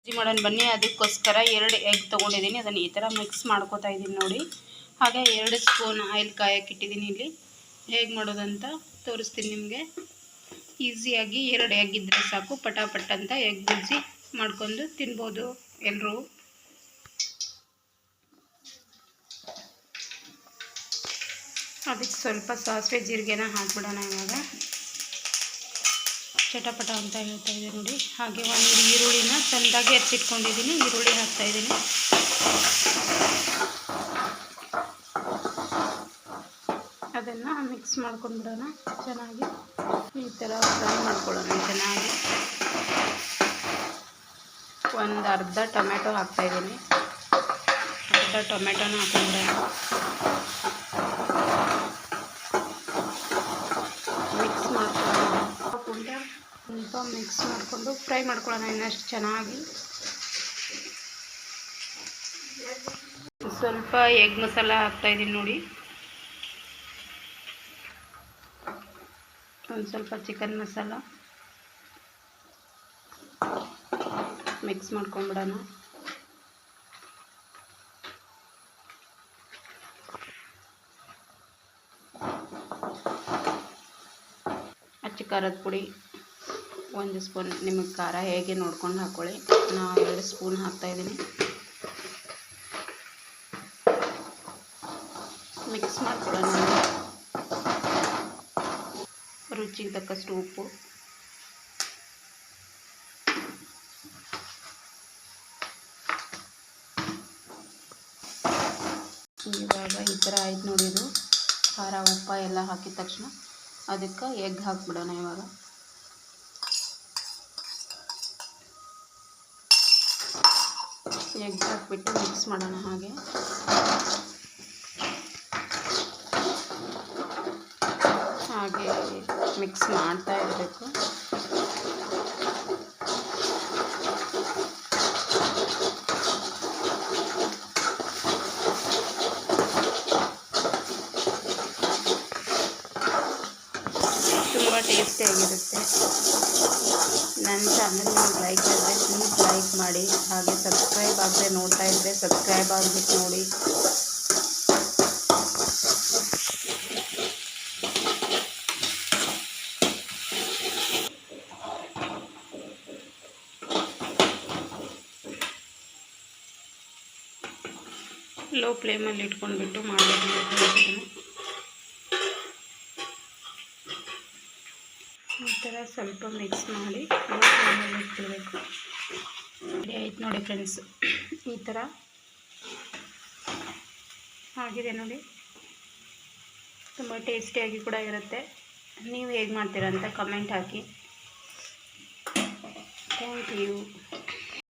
ಬಜ್ಜಿ ಮಾಡೋಣ ಬನ್ನಿ. ಅದಕ್ಕೋಸ್ಕರ ಎರಡು ಎಗ್ ತೊಗೊಂಡಿದ್ದೀನಿ. ಅದನ್ನು ಈ ಥರ ಮಿಕ್ಸ್ ಮಾಡ್ಕೋತಾ ಇದ್ದೀನಿ ನೋಡಿ. ಹಾಗೆ ಎರಡು ಸ್ಪೂನ್ ಆಯಿಲ್ ಕಾಯಕ್ಕೆ ಇಟ್ಟಿದ್ದೀನಿ ಇಲ್ಲಿ. ಹೇಗೆ ಮಾಡೋದಂತ ತೋರಿಸ್ತೀನಿ ನಿಮಗೆ. ಈಸಿಯಾಗಿ ಎರಡು ಎಗ್ ಇದ್ದರೆ ಸಾಕು. ಪಟಾಪಟ್ ಅಂತ ಎಗ್ ಬಜ್ಜಿ ಮಾಡ್ಕೊಂಡು ತಿನ್ಬೋದು ಎಲ್ಲರೂ ಅದಕ್ಕೆ ಸ್ವಲ್ಪ ಸಾಸಿವೆ, ಜೀರಿಗೆನ ಹಾಕ್ಬಿಡೋಣ ಇವಾಗ. ಚಟಪಟ ಅಂತ ಹೇಳ್ತಾ ಇದೆ ನೋಡಿ. ಹಾಗೆ ಒಂದು ಈರುಳ್ಳಿನ ಚೆಂದಾಗಿ ಹೆಚ್ಚಿಟ್ಕೊಂಡಿದ್ದೀನಿ. ಈರುಳ್ಳಿ ಹಾಕ್ತಾ ಇದ್ದೀನಿ. ಅದನ್ನು ಮಿಕ್ಸ್ ಮಾಡ್ಕೊಂಡ್ಬಿಡೋಣ ಚೆನ್ನಾಗಿ. ಈ ಥರ ಫ್ರೈ ಮಾಡ್ಕೊಳ್ಳೋಣ ಚೆನ್ನಾಗಿ. ಒಂದು ಅರ್ಧ ಟೊಮೆಟೊ ಹಾಕ್ತಾಯಿದ್ದೀನಿ ಅರ್ಧ ಟೊಮೆಟೊನ ಹಾಕೊಂಡ್ಬಿಡೋಣ ಮಿಕ್ಸ್ ಮಾಡ್ಕೊಳ್ಳೋಣ ಹಾಕ್ಕೊಂಡು ಸ್ವಲ್ಪ ಮಿಕ್ಸ್ ಮಾಡಿಕೊಂಡು ಫ್ರೈ ಮಾಡ್ಕೊಳ್ಳೋಣ ಇನ್ನಷ್ಟು ಚೆನ್ನಾಗಿ. ಸ್ವಲ್ಪ ಎಗ್ ಮಸಾಲ ಹಾಕ್ತಾಯಿದ್ದೀನಿ ನೋಡಿ. ಒಂದು ಸ್ವಲ್ಪ ಚಿಕನ್ ಮಸಾಲ. ಮಿಕ್ಸ್ ಮಾಡ್ಕೊಂಬಿಡೋಣ. ಅಚ್ಚ ಖಾರದ ಪುಡಿ. ಒಂದು ಸ್ಪೂನ್ ನಿಮಗೆ ಖಾರ ಹೇಗೆ ನೋಡ್ಕೊಂಡು ಹಾಕ್ಕೊಳ್ಳಿ ನಾನು ಎರಡು ಸ್ಪೂನ್ ಹಾಕ್ತಾಯಿದ್ದೀನಿ ಮಿಕ್ಸ್ ಮಾಡ್ಕೊಳ್ಳೋಣ ರುಚಿಗೆ ತಕ್ಕಷ್ಟು ಉಪ್ಪು. ಇವಾಗ ಈ ಥರ ಆಯ್ತು ನೋಡಿ ಇದು. ಖಾರ ಉಪ್ಪು ಎಲ್ಲ ಹಾಕಿದ ತಕ್ಷಣ ಅದಕ್ಕೆ ಎಗ್ ಹಾಕ್ಬಿಡೋಣ ಇವಾಗ. ಎಗ್ ಹಾಕ್ಬಿಟ್ಟು ಮಿಕ್ಸ್ ಮಾಡೋಣ ಹಾಗೆ. ಹಾಗೆ ಮಿಕ್ಸ್ ಮಾಡ್ತಾ ಇರಬೇಕು. ತುಂಬ ಟೇಸ್ಟಿಯಾಗಿರುತ್ತೆ ನನ್ನ ಚಾನಲ್ ನಿಮ್ಗೆ ಲೈಕ್ ಆದರೆ ಪ್ಲೀಸ್ ಲೈಕ್ ಮಾಡಿ ಹಾಗೆ ಸಬ್ಸ್ಕ್ರೈಬ್ ಆಗದೆ ನೋಡ್ತಾ ಇದ್ದರೆ ಸಬ್ಸ್ಕ್ರೈಬ್ ಆಗಿಬಿಟ್ಟು ನೋಡಿ ಲೋ ಫ್ಲೇಮಲ್ಲಿ ಇಟ್ಕೊಂಡ್ಬಿಟ್ಟು ಮಾಡಬೇಕು ಥರ ಸ್ವಲ್ಪ ಮಿಕ್ಸ್ ಮಾಡಿ ಇಟ್ಬಿಡಬೇಕು ರೆಡಿ ಆಯ್ತು ನೋಡಿ ಫ್ರೆಂಡ್ಸ್ ಈ ಥರ ಆಗಿದೆ ನೋಡಿ. ತುಂಬ ಟೇಸ್ಟಿಯಾಗಿ ಕೂಡ ಇರುತ್ತೆ. ನೀವು ಹೇಗೆ ಮಾಡ್ತೀರಾ ಅಂತ ಕಮೆಂಟ್ ಹಾಕಿ. Thank you